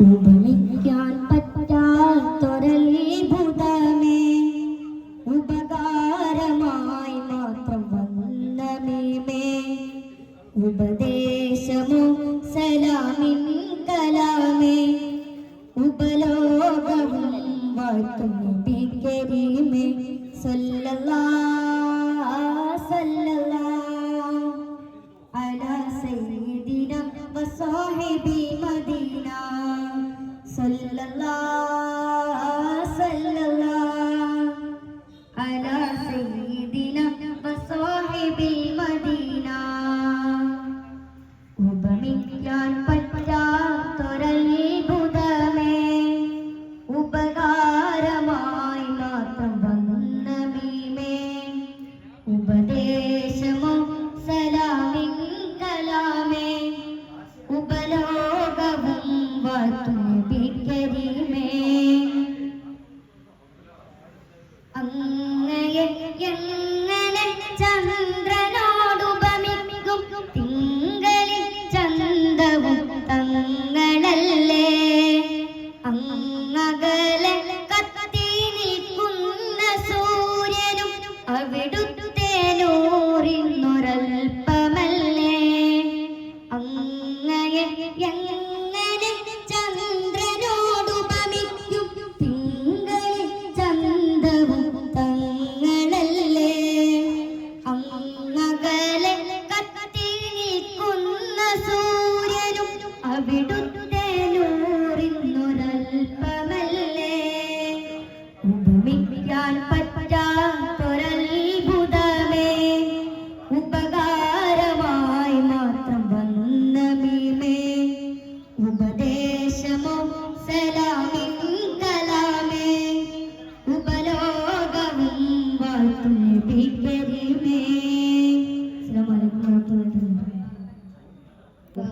Uma sallallahu എങ്ങനെ ചന്ദ്രന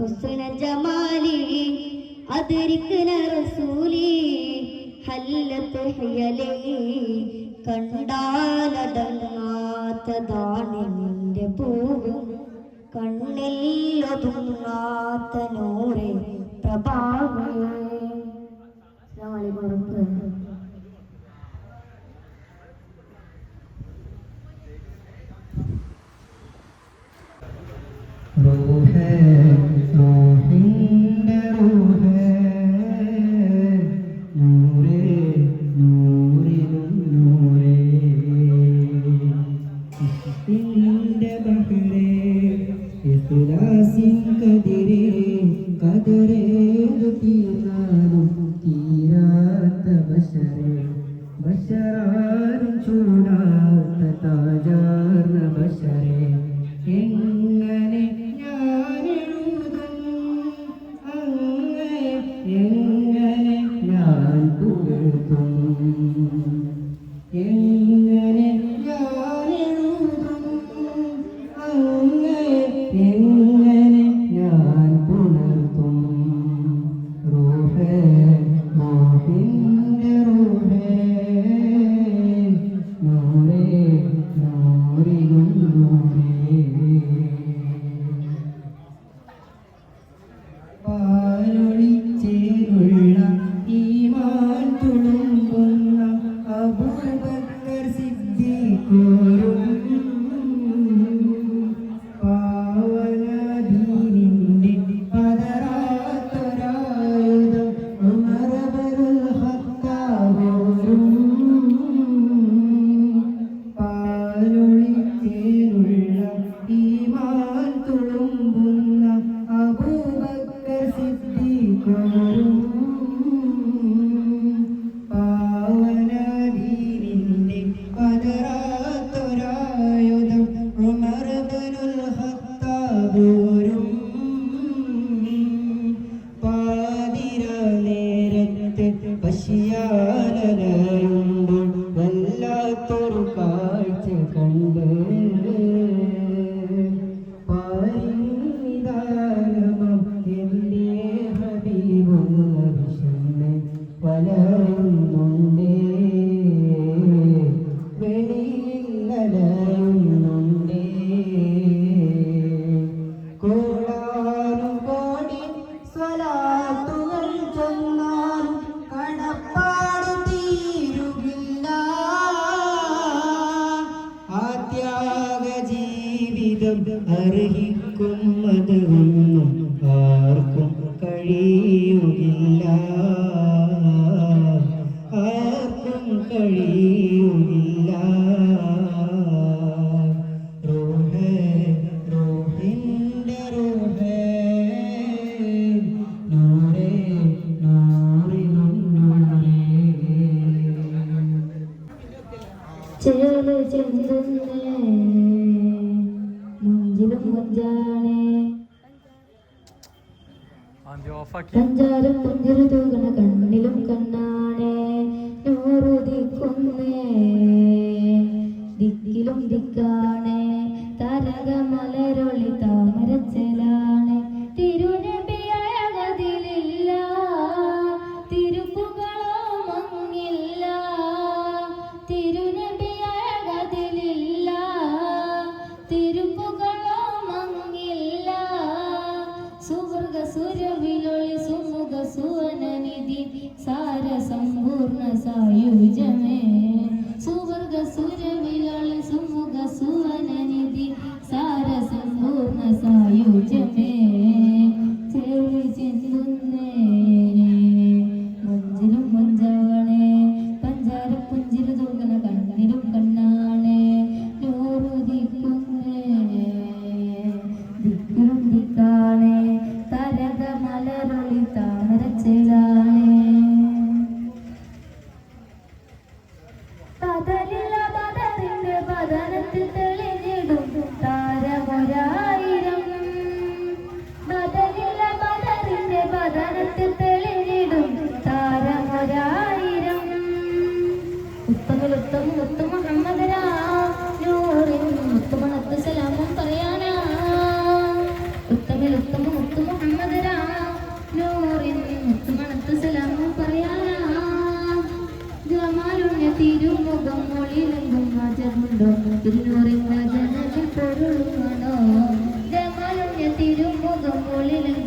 ഹുസ്ന ജമാലി അതിരിക്കന റസൂലി ഹല്ലത്ത് ഹയലേ കണ്ടാലടങ്ങാത്തതാണ് നിന്റെ പൂവ്. കണ്ണില്ലൊതുങ്ങാത്ത നൂറെ പ്രഭാവേ. روح ہے ปีนะ കലയുന്നുണ്ടേ വെളിയിൽ കലയുന്നുണ്ടേ കൂടാനും കോടി സ്വലാത്തുകൾ ചെന്നാൽ കടപ്പാട് തീരുകില്ല. ആത്യാഗ ജീവിതം അർഹിക്കുന്നു. കഴിയൂല റോഹേ റോഹിന്റെ റോഹേ നൂറേ ചെറു ചെന്തന്നേ മുഞ്ചിലും മുഞ്ചാണേ പഞ്ചാരം മുഞ്ചിൽ തൂകണ കണ്ണിലും കണ്ണാണേ. നൂറുതി വീട്ടിലും ഇരിക്കാൻ അരുളണോ ജമാലുടെ തിരുമുഖം പൊളിലും